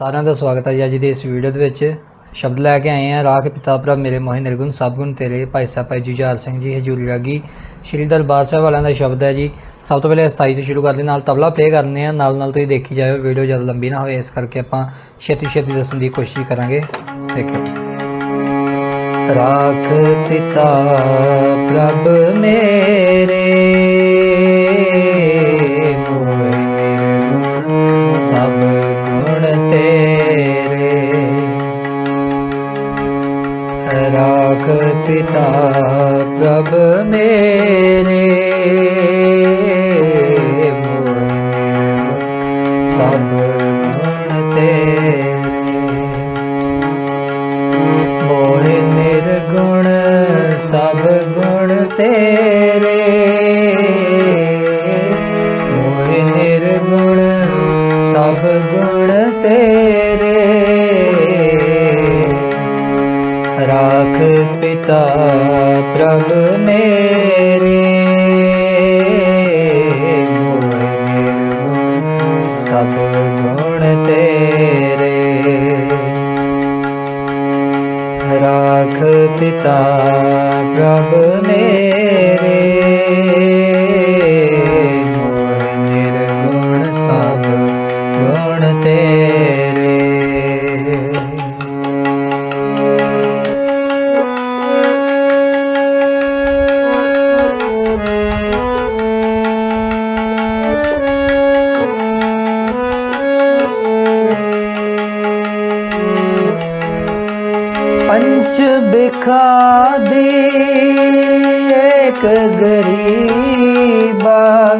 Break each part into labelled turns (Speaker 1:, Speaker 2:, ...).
Speaker 1: ਸਾਰਿਆਂ ਦਾ ਸਵਾਗਤ ਹੈ ਜੀ ਅੱਜ ਦੀ ਇਸ ਵੀਡੀਓ ਦੇ ਵਿੱਚ। ਸ਼ਬਦ ਲੈ ਕੇ ਆਏ ਆ ਰਾਖ ਪਿਤਾ ਪ੍ਰਭ ਮੇਰੇ ਮੋਹਿ ਨਿਰਗੁਣ ਸਭ ਗੁਣ ਤੇਰੇ ਭਾਈ ਸਾਹਿਬ ਭਾਈ ਜੁਝਾਰ ਸਿੰਘ ਜੀ, ਹਜੂਰੀ ਰਾਗੀ ਸ਼੍ਰੀ ਦਰਬਾਰ ਸਾਹਿਬ ਵਾਲਿਆਂ ਦਾ ਸ਼ਬਦ ਹੈ ਜੀ। ਸਭ ਤੋਂ ਪਹਿਲੇ 27 ਤੋਂ ਸ਼ੁਰੂ ਕਰਦੇ ਨਾਲ ਤਬਲਾ ਪਲੇ ਕਰਨੇ ਆ ਨਾਲ ਨਾਲ ਤੁਸੀਂ ਦੇਖੀ ਜਾਇਓ। ਵੀਡੀਓ ਜ਼ਿਆਦਾ ਲੰਬੀ ਨਾ ਹੋਵੇ, ਇਸ ਕਰਕੇ ਆਪਾਂ ਛੇਤੀ ਛੇਤੀ ਦੱਸਣ ਦੀ ਕੋਸ਼ਿਸ਼ ਕਰਾਂਗੇ। ਦੇਖਿਓ। ਰਾਖ ਪਿਤਾ ਪ੍ਰਭ ਮੇਰੇ ਪਿਤਾ ਪ੍ਰਭ ਮੇਰੇ ਮੋਹਿ ਸਭ ਗੁਣ ਤੇਰੇ। ਮੋਹਿ ਨਿਰਗੁਣ ਸਭ ਗੁਣ ਤੇਰੇ। ਪਿਤਾ ਪ੍ਰਭ ਮੇਰੇ। ਮੋਹਿ ਨਿਰਗੁਣ ਸਭ ਗੁਣ ਤੇਰੇ। ਰਾਖ ਪਿਤਾ ਪ੍ਰਭ ਮੇਰੇ। ਪੰਚ ਬਿਖਾ ਦੀ ਇੱਕ ਗਰੀਬਾ।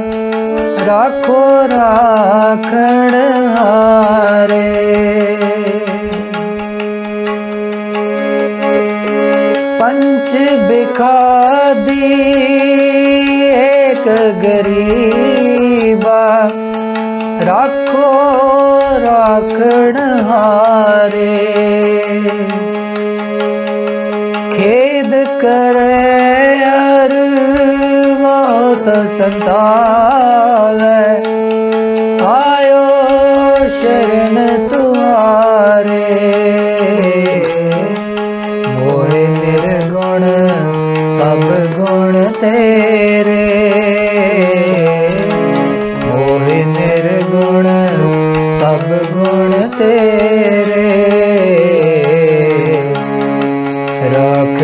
Speaker 1: ਰਾਖੋ ਰਾਖਣ ਹਾਰੇ। ਪੰਚ ਬਿਖਾ ਦੀ ਇੱਕ ਗਰੀਬਾ। ਰਾਖੋ ਰਾਖਣ ਹਾਰੇ। ਖੇਦ ਕਰੇ ਅਰ ਬਹੁਤ ਸੰਤਾਵੇ ਆਇਓ ਸ਼ਰਨ ਤੁਆਰੇ ਮੋਹਿ ਨਿਰਗੁਣ ਸਭ ਗੁਣ ਤੇ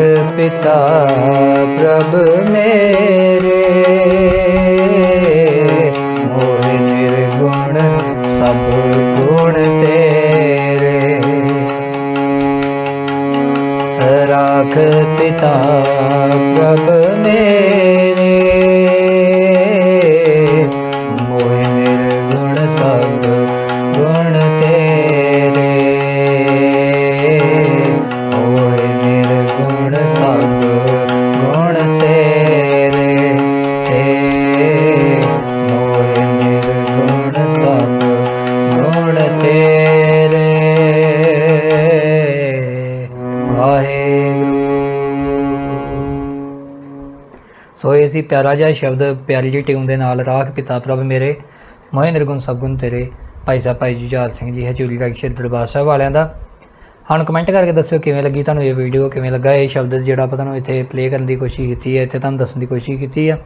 Speaker 1: ਰਾਖ ਪਿਤਾ ਪ੍ਰਭ ਮੇਰੇ ਮੋਹਿ ਨਿਰਗੁਣ ਸਭ ਗੁਣ ਤੇਰੇ ਰਾਖ ਪਿਤਾ ਪ੍ਰਭ ਤੇਰੇ ਵਾਹਿਗੁਰੂ। ਸੋ ਇਹ ਸੀ ਪਿਆਰਾ ਜਿਹਾ ਸ਼ਬਦ, ਪਿਆਰੀ ਜਿਹੀ ਟਿਊਨ ਦੇ ਨਾਲ, ਰਾਖ ਪਿਤਾ ਪ੍ਰਭ ਮੇਰੇ, ਮੋਹਿ ਨਿਰਗੁਣ ਸਬਗੁਣ ਤੇਰੇ, ਭਾਈ ਸਾਹਿਬ, ਭਾਈ ਜੁਝਾਰ ਸਿੰਘ ਜੀ, ਹਜੂਰੀ ਰਾਗ ਸ਼੍ਰੀ ਦਰਬਾਰ ਸਾਹਿਬ ਵਾਲਿਆਂ ਦਾ। ਹੁਣ ਕਮੈਂਟ ਕਰਕੇ ਦੱਸਿਓ ਕਿਵੇਂ ਲੱਗੀ ਤੁਹਾਨੂੰ ਇਹ ਵੀਡੀਓ ਕਿਵੇਂ ਲੱਗਾ ਇਹ ਸ਼ਬਦ ਜਿਹੜਾ ਆਪਾਂ ਤੁਹਾਨੂੰ ਇੱਥੇ ਪਲੇ ਕਰਨ ਦੀ ਕੋਸ਼ਿਸ਼ ਕੀਤੀ ਹੈ, ਇੱਥੇ ਤੁਹਾਨੂੰ ਦੱਸਣ ਦੀ ਕੋਸ਼ਿਸ਼ ਕੀਤੀ ਹੈ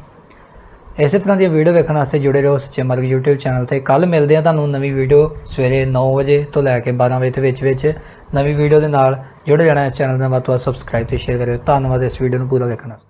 Speaker 1: ਇਸੇ ਤਰ੍ਹਾਂ ਦੀਆਂ ਵੀਡੀਓ ਵੇਖਣ ਵਾਸਤੇ ਜੁੜੇ ਰਹੋ ਸੱਚੇ ਮਾਰਗ YouTube ਚੈਨਲ ਤੇ। ਕੱਲ ਮਿਲਦੇ ਆ ਤੁਹਾਨੂੰ ਨਵੀਂ ਵੀਡੀਓ ਸਵੇਰੇ 9 ਵਜੇ ਤੋਂ ਲੈ ਕੇ 12 ਵਜੇ ਦੇ ਵਿੱਚ ਵਿੱਚ। ਨਵੀਂ ਵੀਡੀਓ ਦੇ ਨਾਲ ਜੁੜੇ ਰਹਿਣਾ ਇਸ ਚੈਨਲ ਦਾ ਵੱਧ ਤੋਂ ਵੱਧ ਸਬਸਕ੍ਰਾਈਬ ਤੇ ਸ਼ੇਅਰ ਕਰਿਓ। ਧੰਨਵਾਦ ਇਸ ਵੀਡੀਓ ਨੂੰ ਪੂਰਾ ਵੇਖਣ ਵਾਸਤੇ।